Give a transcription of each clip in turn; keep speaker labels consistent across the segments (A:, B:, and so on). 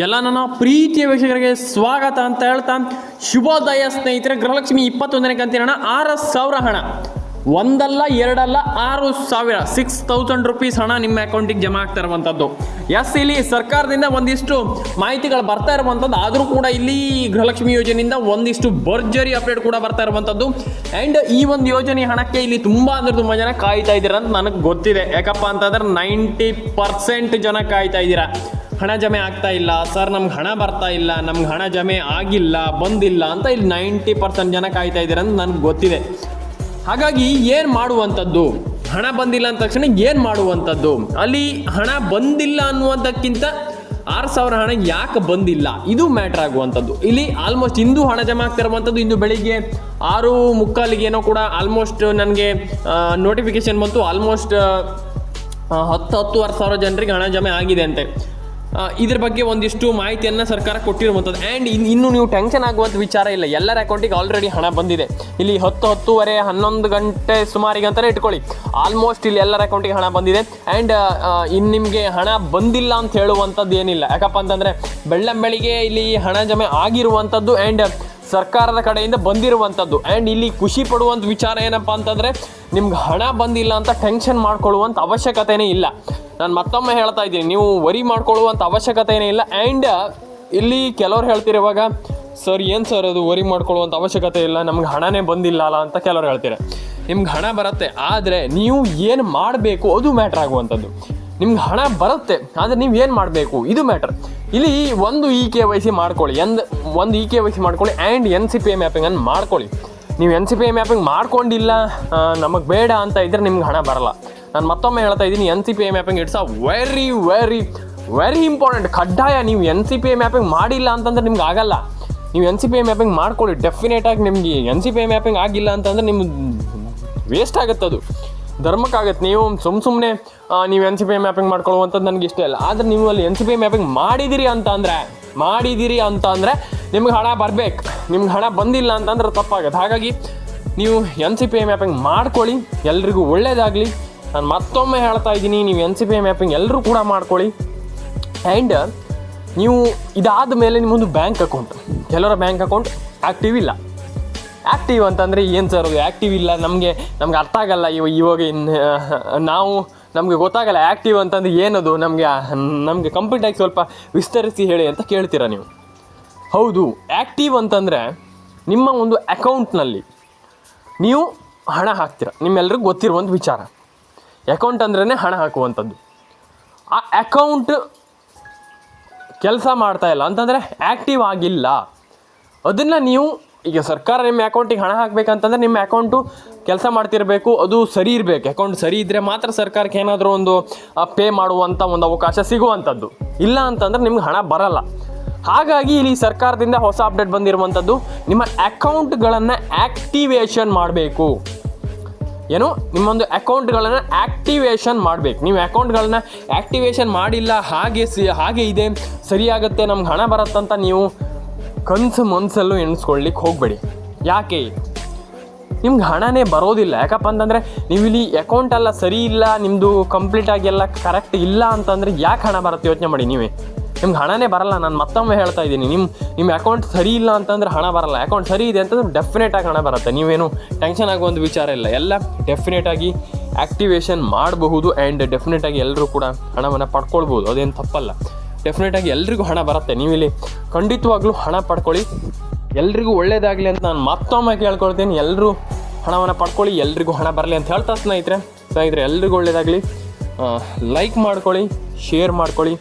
A: ಎಲ್ಲ ನನ್ನ ಪ್ರೀತಿಯ ವೀಕ್ಷಕರಿಗೆ ಸ್ವಾಗತ ಅಂತ ಹೇಳ್ತಾ, ಶುಭೋದಯ ಸ್ನೇಹಿತರೆ, ಗೃಹಲಕ್ಷ್ಮಿ ಇಪ್ಪತ್ತೊಂದನೇ ಕಂತಿನ ಆರು ಸಾವಿರ ಹಣ. ಒಂದಲ್ಲ, ಎರಡಲ್ಲ, ಆರು ಸಾವಿರ. ಸಿಕ್ಸ್ ತೌಸಂಡ್ ರುಪೀಸ್ ಹಣ ನಿಮ್ಮ ಅಕೌಂಟಿಗೆ ಜಮಾ ಆಗ್ತಾ ಇರುವಂಥದ್ದು ಎಸ್ ಇಲ್ಲಿ ಸರ್ಕಾರದಿಂದ ಒಂದಿಷ್ಟು ಮಾಹಿತಿಗಳು ಬರ್ತಾ ಇರುವಂಥದ್ದು ಆದರೂ ಕೂಡ ಇಲ್ಲಿ ಗೃಹಲಕ್ಷ್ಮಿ ಯೋಜನೆಯಿಂದ ಒಂದಿಷ್ಟು ಭರ್ಜರಿ ಅಪ್ಡೇಟ್ ಕೂಡ ಬರ್ತಾ ಇರುವಂಥದ್ದು ಆ್ಯಂಡ್ ಈ ಒಂದು ಯೋಜನೆ ಹಣಕ್ಕೆ ಇಲ್ಲಿ ತುಂಬ ಅಂದ್ರೆ ತುಂಬ ಜನ ಕಾಯ್ತಾ ಇದ್ದೀರಾ ಅಂತ ನನಗೆ ಗೊತ್ತಿದೆ. ಯಾಕಪ್ಪ ಅಂತಂದ್ರೆ ನೈಂಟಿ ಪರ್ಸೆಂಟ್ ಜನ ಕಾಯ್ತಾ ಇದ್ದೀರಾ. ಹಣ ಜಮೆ ಆಗ್ತಾ ಇಲ್ಲ, ಸರ್, ನಮ್ಗೆ ಹಣ ಬರ್ತಾ ಇಲ್ಲ, ನಮ್ಗೆ ಹಣ ಜಮೆ ಆಗಿಲ್ಲ, ಬಂದಿಲ್ಲ ಅಂತ ಇಲ್ಲಿ ನೈಂಟಿ ಪರ್ಸೆಂಟ್ ಜನ ಕಾಯ್ತಾ ಇದ್ದೀರ ಅಂತ ನನಗೆ ಗೊತ್ತಿದೆ. ಹಾಗಾಗಿ ಏನು ಮಾಡುವಂಥದ್ದು? ಹಣ ಬಂದಿಲ್ಲ ಅಂದ ತಕ್ಷಣ ಏನು ಮಾಡುವಂಥದ್ದು? ಅಲ್ಲಿ ಹಣ ಬಂದಿಲ್ಲ ಅನ್ನುವಂಥಕ್ಕಿಂತ ಆರು ಸಾವಿರ ಹಣ ಯಾಕೆ ಬಂದಿಲ್ಲ? ಇದು ಮ್ಯಾಟ್ರ್ ಆಗುವಂಥದ್ದು. ಇಲ್ಲಿ ಆಲ್ಮೋಸ್ಟ್ ಇಂದು ಹಣ ಜಮಾ ಆಗ್ತಿರುವಂಥದ್ದು ಇಂದು ಬೆಳಿಗ್ಗೆ ಆರು ಮುಕ್ಕಾಲಿಗೆ ಏನೋ ಕೂಡ ಆಲ್ಮೋಸ್ಟ್ ನನಗೆ ನೋಟಿಫಿಕೇಶನ್ ಬಂತು. ಆಲ್ಮೋಸ್ಟ್ ಹತ್ತು ಹತ್ತುವರೆ ಸಾವಿರ ಜನರಿಗೆ ಹಣ ಜಮೆ ಆಗಿದೆ ಅಂತೆ. ಇದ್ರ ಬಗ್ಗೆ ಒಂದಿಷ್ಟು ಮಾಹಿತಿಯನ್ನು ಸರ್ಕಾರ ಕೊಟ್ಟಿರುವಂಥದ್ದು ಆ್ಯಂಡ್ ಇನ್ನು ನೀವು ಟೆನ್ಷನ್ ಆಗುವಂಥ ವಿಚಾರ ಇಲ್ಲ. ಎಲ್ಲರ ಅಕೌಂಟಿಗೆ ಆಲ್ರೆಡಿ ಹಣ ಬಂದಿದೆ. ಇಲ್ಲಿ ಹತ್ತು ಹತ್ತುವರೆ, ಹನ್ನೊಂದು ಗಂಟೆ ಸುಮಾರಿಗೆ ಅಂತಲೇ ಇಟ್ಕೊಳ್ಳಿ. ಆಲ್ಮೋಸ್ಟ್ ಇಲ್ಲಿ ಎಲ್ಲರ ಅಕೌಂಟಿಗೆ ಹಣ ಬಂದಿದೆ. ಆ್ಯಂಡ್ ಇನ್ನು ನಿಮಗೆ ಹಣ ಬಂದಿಲ್ಲ ಅಂತ ಹೇಳುವಂಥದ್ದು ಏನಿಲ್ಲ. ಯಾಕಪ್ಪ ಅಂತಂದರೆ ಬೆಳ್ಳಂಬೆಳಿಗ್ಗೆ ಇಲ್ಲಿ ಹಣ ಜಮೆ ಆಗಿರುವಂಥದ್ದು ಆ್ಯಂಡ್ ಸರ್ಕಾರದ ಕಡೆಯಿಂದ ಬಂದಿರುವಂಥದ್ದು ಆ್ಯಂಡ್ ಇಲ್ಲಿ ಖುಷಿ ಪಡುವಂಥ ವಿಚಾರ ಏನಪ್ಪ ಅಂತಂದರೆ, ನಿಮ್ಗೆ ಹಣ ಬಂದಿಲ್ಲ ಅಂತ ಟೆನ್ಷನ್ ಮಾಡ್ಕೊಳ್ಳುವಂಥ ಅವಶ್ಯಕತೆನೇ ಇಲ್ಲ. ನಾನು ಮತ್ತೊಮ್ಮೆ ಹೇಳ್ತಾ ಇದ್ದೀನಿ, ನೀವು ವರಿ ಮಾಡ್ಕೊಳ್ಳುವಂಥ ಅವಶ್ಯಕತೆನೇ ಇಲ್ಲ. ಆ್ಯಂಡ್ ಇಲ್ಲಿ ಕೆಲವ್ರು ಹೇಳ್ತಿರುವಾಗ ಸರ್ ಏನು ಸರ್ ಅದು? ವರಿ ಮಾಡ್ಕೊಳ್ಳುವಂಥ ಅವಶ್ಯಕತೆ ಇಲ್ಲ. ನಮ್ಗೆ ಹಣನೇ ಬಂದಿಲ್ಲ ಅಲ್ಲ ಅಂತ ಕೆಲವ್ರು ಹೇಳ್ತೀರ ನಿಮ್ಗೆ ಹಣ ಬರುತ್ತೆ, ಆದರೆ ನೀವು ಏನು ಮಾಡಬೇಕು ಅದು ಮ್ಯಾಟ್ರ್ ಆಗುವಂಥದ್ದು ನಿಮ್ಗೆ ಹಣ ಬರುತ್ತೆ, ಆದರೆ ನೀವು ಏನು ಮಾಡಬೇಕು? ಇದು ಮ್ಯಾಟರ್ ಇಲ್ಲಿ ಒಂದು ಇ ಕೆ ವೈ ಸಿ ಮಾಡ್ಕೊಳ್ಳಿ. ಎಂದ್, ಒಂದು ಇ ಕೆ ವೈ ಸಿ ಮಾಡ್ಕೊಳ್ಳಿ and N C P I ಮ್ಯಾಪಿಂಗನ್ನು ಮಾಡ್ಕೊಳ್ಳಿ. ನೀವು N C P A mapping ಮಾಡ್ಕೊಂಡಿಲ್ಲ ನಮಗೆ ಬೇಡ ಅಂತ ಇದ್ದರೆ ನಿಮ್ಗೆ ಹಣ ಬರಲ್ಲ. ನಾನು ಮತ್ತೊಮ್ಮೆ ಹೇಳ್ತಾ ಇದ್ದೀನಿ N C P A mapping it's a very very very important ಕಡ್ಡಾಯ ನೀವು N C P I mapping ಮಾಡಿಲ್ಲ ಅಂತಂದ್ರೆ ನಿಮ್ಗೆ ಆಗಲ್ಲ. ನೀವು N C P A mapping ಮಾಡ್ಕೊಳ್ಳಿ. ಡೆಫಿನೆಟಾಗಿ ನಿಮಗೆ N C P A mapping ಆಗಿಲ್ಲ ಅಂತಂದ್ರೆ ನಿಮ್ಮ ವೇಸ್ಟ್ ಆಗುತ್ತೆ ಅದು. ಧರ್ಮಕ್ಕಾಗತ್ತೆ. ನೀವು ಸುಮ್ಮ ಸುಮ್ಮನೆ ನೀವು ಎನ್ ಸಿ ಪಿ ಮ್ಯಾಪಿಂಗ್ ಮಾಡ್ಕೊಳ್ಳುವಂಥದ್ದು ನನಗೆ ಇಷ್ಟ ಇಲ್ಲ. ಆದರೆ ನೀವು ಅಲ್ಲಿ ಎನ್ ಸಿ ಪಿ ಮ್ಯಾಪಿಂಗ್ ಮಾಡಿದಿರಿ ಅಂತ ಅಂದರೆ, ಮಾಡಿದಿರಿ ಅಂತ ಅಂದರೆ ನಿಮ್ಗೆ ಹಣ ಬರಬೇಕು. ನಿಮ್ಗೆ ಹಣ ಬಂದಿಲ್ಲ ಅಂತಂದ್ರೆ ತಪ್ಪಾಗತ್ತೆ. ಹಾಗಾಗಿ ನೀವು ಎನ್ ಸಿ ಪಿ ಮ್ಯಾಪಿಂಗ್ ಮಾಡ್ಕೊಳ್ಳಿ. ಎಲ್ರಿಗೂ ಒಳ್ಳೇದಾಗಲಿ. ನಾನು ಮತ್ತೊಮ್ಮೆ ಹೇಳ್ತಾ ಇದ್ದೀನಿ, ನೀವು ಎನ್ ಸಿ ಪಿ ಮ್ಯಾಪಿಂಗ್ ಎಲ್ಲರೂ ಕೂಡ ಮಾಡ್ಕೊಳ್ಳಿ. ಆ್ಯಂಡ್ ನೀವು ಇದಾದ ಮೇಲೆ ನಿಮ್ಮೊಂದು ಬ್ಯಾಂಕ್ ಅಕೌಂಟ್ ಕೆಲವರ ಬ್ಯಾಂಕ್ ಅಕೌಂಟ್ ಆ್ಯಕ್ಟಿವ್ ಇಲ್ಲ. ಆ್ಯಕ್ಟಿವ್ ಅಂತಂದರೆ ಏನು ಸರ್, ಅದು ಆ್ಯಕ್ಟಿವ್ ಇಲ್ಲ, ನಮಗೆ, ನಮ್ಗೆ ಅರ್ಥ ಆಗಲ್ಲ ಇವ ಇವಾಗ ನಾವು ನಮಗೆ ಗೊತ್ತಾಗಲ್ಲ ಆ್ಯಕ್ಟಿವ್ ಅಂತಂದ್ರೆ ಏನದು, ನಮಗೆ ನಮಗೆ ಕಂಪ್ಲೀಟಾಗಿ ಸ್ವಲ್ಪ ವಿಸ್ತರಿಸಿ ಹೇಳಿ ಅಂತ ಕೇಳ್ತೀರಾ ನೀವು? ಹೌದು ಆ್ಯಕ್ಟಿವ್ ಅಂತಂದರೆ ನಿಮ್ಮ ಒಂದು ಅಕೌಂಟ್ನಲ್ಲಿ ನೀವು ಹಣ ಹಾಕ್ತೀರ, ನಿಮ್ಮೆಲ್ರಿಗೂ ಗೊತ್ತಿರುವಂಥ ವಿಚಾರ. ಅಕೌಂಟ್ ಅಂದ್ರೇ ಹಣ ಹಾಕುವಂಥದ್ದು. ಆ ಅಕೌಂಟ್ ಕೆಲಸ ಮಾಡ್ತಾ ಇಲ್ಲ ಅಂತಂದರೆ ಆ್ಯಕ್ಟಿವ್ ಆಗಿಲ್ಲ. ಅದನ್ನು ನೀವು ಈಗ ಸರ್ಕಾರ ನಿಮ್ಮ ಅಕೌಂಟಿಗೆ ಹಣ ಹಾಕಬೇಕಂತಂದ್ರೆ ನಿಮ್ಮ ಅಕೌಂಟು ಕೆಲಸ ಮಾಡ್ತಿರಬೇಕು, ಅದು ಸರಿ ಇರಬೇಕು. ಅಕೌಂಟ್ ಸರಿ ಇದ್ದರೆ ಮಾತ್ರ ಸರ್ಕಾರಕ್ಕೆ ಏನಾದರೂ ಒಂದು ಪೇ ಮಾಡುವಂಥ ಒಂದು ಅವಕಾಶ ಸಿಗುವಂಥದ್ದು ಇಲ್ಲ ಅಂತಂದ್ರೆ ನಿಮ್ಗೆ ಹಣ ಬರಲ್ಲ. ಹಾಗಾಗಿ ಇಲ್ಲಿ ಸರ್ಕಾರದಿಂದ ಹೊಸ ಅಪ್ಡೇಟ್ ಬಂದಿರುವಂಥದ್ದು ನಿಮ್ಮ ಅಕೌಂಟ್ಗಳನ್ನು ಆ್ಯಕ್ಟಿವೇಶನ್ ಮಾಡಬೇಕು. ಏನು? ನಿಮ್ಮೊಂದು ಅಕೌಂಟ್ಗಳನ್ನು ಆ್ಯಕ್ಟಿವೇಷನ್ ಮಾಡಬೇಕು. ನೀವು ಅಕೌಂಟ್ಗಳನ್ನ ಆ್ಯಕ್ಟಿವೇಷನ್ ಮಾಡಿಲ್ಲ, ಹಾಗೆ ಸಿ, ಹಾಗೆ ಇದೆ, ಸರಿಯಾಗುತ್ತೆ, ನಮ್ಗೆ ಹಣ ಬರುತ್ತಂತ ನೀವು ಕನಸು ಮನಸಲ್ಲೂ ಎಣಿಸ್ಕೊಳ್ಲಿಕ್ಕೆ ಹೋಗಬೇಡಿ. ಯಾಕೆ? ನಿಮ್ಗೆ ಹಣನೇ ಬರೋದಿಲ್ಲ. ಯಾಕಪ್ಪ ಅಂತಂದರೆ ನೀವು ಇಲ್ಲಿ ಅಕೌಂಟ್ ಎಲ್ಲ ಸರಿ ಇಲ್ಲ ನಿಮ್ಮದು ಕಂಪ್ಲೀಟಾಗಿ ಎಲ್ಲ ಕರೆಕ್ಟ್ ಇಲ್ಲ ಅಂತಂದರೆ ಯಾಕೆ ಹಣ ಬರುತ್ತೆ ಯೋಚನೆ ಮಾಡಿ ನೀವೇ? ನಿಮ್ಗೆ ಹಣನೇ ಬರಲ್ಲ, ನಾನು ಮತ್ತೊಮ್ಮೆ ಹೇಳ್ತಾ ಇದ್ದೀನಿ. ನಿಮ್ಮ ನಿಮ್ಮ ಅಕೌಂಟ್ ಸರಿ ಇಲ್ಲ ಅಂತಂದ್ರೆ ಹಣ ಬರಲ್ಲ. ಅಕೌಂಟ್ ಸರಿ ಇದೆ ಅಂತಂದ್ರೆ ಡೆಫಿನೆಟಾಗಿ ಹಣ ಬರುತ್ತೆ. ನೀವೇನು ಟೆನ್ಷನ್ ಆಗುವಂಥ ವಿಚಾರ ಇಲ್ಲ. ಎಲ್ಲ ಡೆಫಿನೆಟಾಗಿ ಆ್ಯಕ್ಟಿವೇಶನ್ ಮಾಡಬಹುದು ಆ್ಯಂಡ್ ಡೆಫಿನೆಟಾಗಿ ಎಲ್ಲರೂ ಕೂಡ ಹಣವನ್ನು ಪಡ್ಕೊಳ್ಬೋದು ಅದೇನು ತಪ್ಪಲ್ಲ. ಡೆಫಿನೆಟಾಗಿ ಎಲ್ರಿಗೂ ಹಣ ಬರುತ್ತೆ. ನೀವು ಇಲ್ಲಿ ಖಂಡಿತವಾಗ್ಲೂ ಹಣ ಪಡ್ಕೊಳ್ಳಿ. ಎಲ್ರಿಗೂ ಒಳ್ಳೇದಾಗಲಿ ಅಂತ ನಾನು ಮತ್ತೊಮ್ಮೆ ಕೇಳ್ಕೊಳ್ತೀನಿ. ಎಲ್ಲರೂ ಹಣವನ್ನು ಪಡ್ಕೊಳ್ಳಿ, ಎಲ್ರಿಗೂ ಹಣ ಬರಲಿ ಅಂತ ಹೇಳ್ತಾ ಸ್ನೇಹಿತರೆ. ಸ್ನೇಹಿತರೆ, ಎಲ್ರಿಗೂ ಒಳ್ಳೇದಾಗಲಿ. ಲೈಕ್ ಮಾಡ್ಕೊಳ್ಳಿ ಶೇರ್ ಮಾಡ್ಕೊಳ್ಳಿ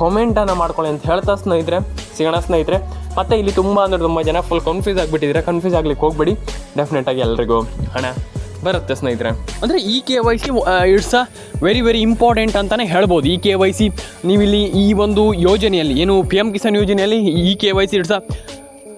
A: ಕಾಮೆಂಟನ್ನು ಮಾಡ್ಕೊಳ್ಳಿ ಅಂತ ಹೇಳ್ತಾ ಸ್ನೇಹಿತರೆ. ಸಿಗೋಣ ಸ್ನೇಹಿತರೆ. ಮತ್ತು ಇಲ್ಲಿ ತುಂಬ ಅಂದರೆ ತುಂಬ ಜನ ಫುಲ್ ಕನ್ಫ್ಯೂಸ್ ಆಗಿಬಿಟ್ಟಿದ್ದೀರಾ. ಕನ್ಫ್ಯೂಸ್ ಆಗ್ಲಿಕ್ಕೆ ಹೋಗ್ಬೇಡಿ. ಡೆಫಿನೆಟಾಗಿ ಎಲ್ರಿಗೂ ಹಣ. ಬರುತ್ತೆ ಸ್ನೇಹಿತರೆ. ಅಂದರೆ E K Y C it's a very very important ಅಂತಲೇ ಹೇಳ್ಬೋದು. ಈ ಕೆ ವೈ ಸಿ, ನೀವಿಲ್ಲಿ ಈ ಒಂದು ಯೋಜನೆಯಲ್ಲಿ, ಏನು ಪಿ ಎಂ ಕಿಸಾನ್ ಯೋಜನೆಯಲ್ಲಿ E K Y C it's a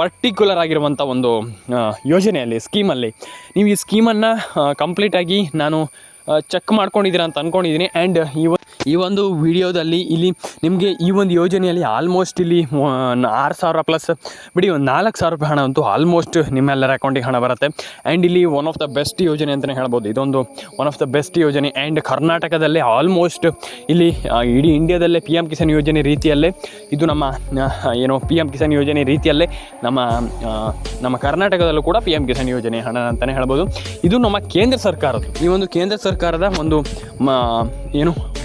A: particular ಆಗಿರುವಂಥ ಒಂದು ಯೋಜನೆಯಲ್ಲಿ ಸ್ಕೀಮಲ್ಲಿ ನೀವು ಈ ಸ್ಕೀಮನ್ನು ಕಂಪ್ಲೀಟಾಗಿ ನಾನು ಚೆಕ್ ಮಾಡ್ಕೊಂಡಿದ್ದೀರಾ ಅಂತ ಅಂದ್ಕೊಂಡಿದ್ದೀನಿ ಆ್ಯಂಡ್ ಈ ಈ ಒಂದು ವಿಡಿಯೋದಲ್ಲಿ ಇಲ್ಲಿ ನಿಮಗೆ ಈ ಒಂದು ಯೋಜನೆಯಲ್ಲಿ ಆಲ್ಮೋಸ್ಟ್ ಇಲ್ಲಿ ಆರು ಸಾವಿರ ಪ್ಲಸ್ ಬಿಡಿ ಒಂದು ನಾಲ್ಕು ಸಾವಿರ ರೂಪಾಯಿ ಹಣ ಅಂತೂ ಆಲ್ಮೋಸ್ಟ್ ನಿಮ್ಮೆಲ್ಲರ ಅಕೌಂಟಿಗೆ ಹಣ ಬರುತ್ತೆ. ಆ್ಯಂಡ್ ಇಲ್ಲಿ ಒನ್ ಆಫ್ ದ ಬೆಸ್ಟ್ ಯೋಜನೆ ಅಂತಲೇ ಹೇಳ್ಬೋದು. ಇದೊಂದು ಒನ್ ಆಫ್ ದ ಬೆಸ್ಟ್ ಯೋಜನೆ. ಆ್ಯಂಡ್ ಕರ್ನಾಟಕದಲ್ಲೇ ಆಲ್ಮೋಸ್ಟ್ ಇಲ್ಲಿ ಇಡೀ ಇಂಡಿಯಾದಲ್ಲೇ ಪಿ ಎಂ ಕಿಸಾನ್ ಯೋಜನೆ ರೀತಿಯಲ್ಲೇ, ಇದು ನಮ್ಮ ಏನು ಪಿ ಎಂ ಕಿಸಾನ್ ಯೋಜನೆ ರೀತಿಯಲ್ಲೇ ನಮ್ಮ ನಮ್ಮ ಕರ್ನಾಟಕದಲ್ಲೂ ಕೂಡ ಪಿ ಎಂ ಕಿಸಾನ್ ಯೋಜನೆ ಹಣ ಅಂತಲೇ ಹೇಳ್ಬೋದು. ಇದು ನಮ್ಮ ಕೇಂದ್ರ ಸರ್ಕಾರದ ಈ ಒಂದು ಕೇಂದ್ರ ಸರ್ಕಾರದ ಒಂದು ಏನು